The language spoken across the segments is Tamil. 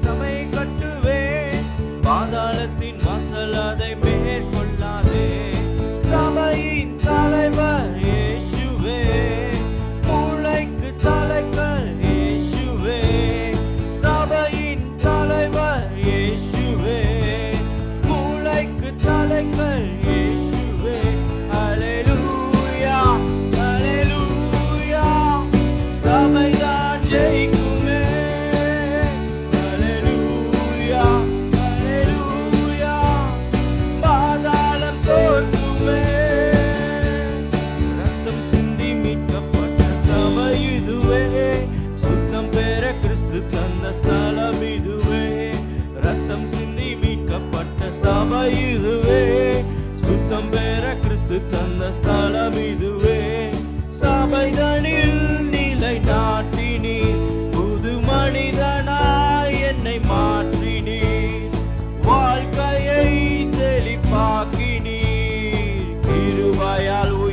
Somebody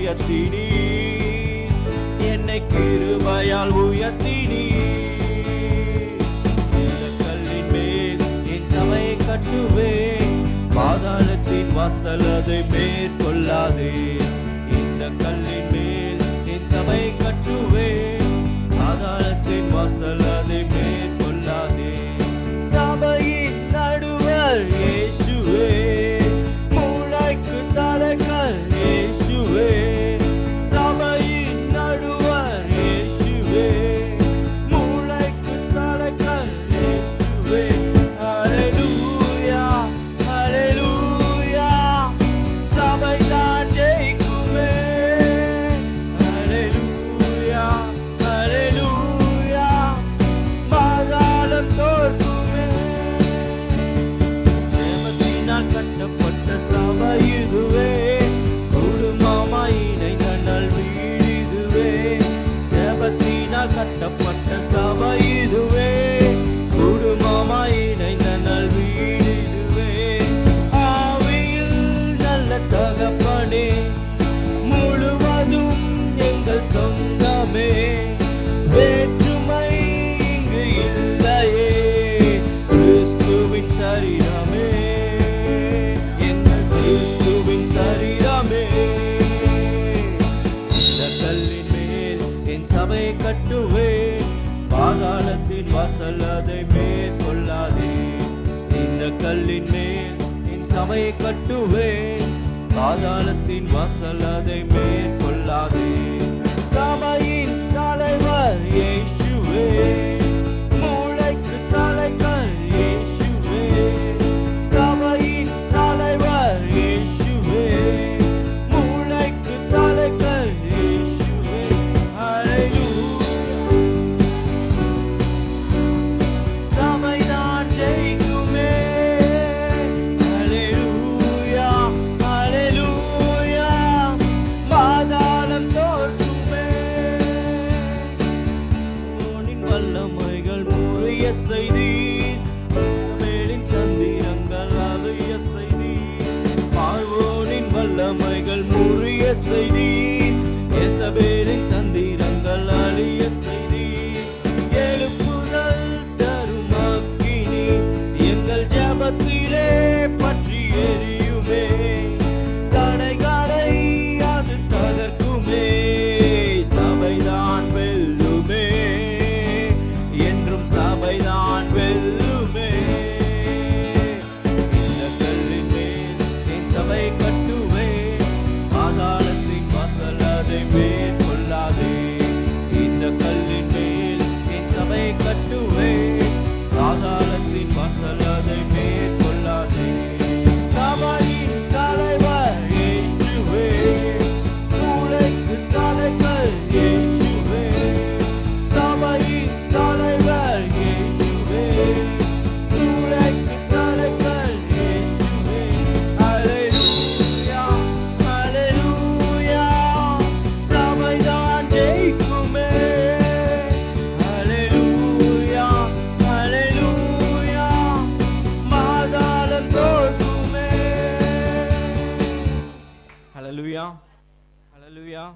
உயர்த்தினி. என்னை கிருபையால் உயர்த்தினி. கல்லின் மேல் என் சபையை கட்டுவேன். பாதாளத்தின் வாசல் மேற்கொள்ளாதே. கட்டுவேன் பாதாளத்தின் வாசல் அதை மேற்கொள்ளாதே. இந்த கல்லின் மேல் என் சபையை கட்டுவேன் பாதாளத்தின் வாசல் அதை மேற்கொள்ளாதே. சபையின் Yes, I did. Yes, Alléluia. Alléluia.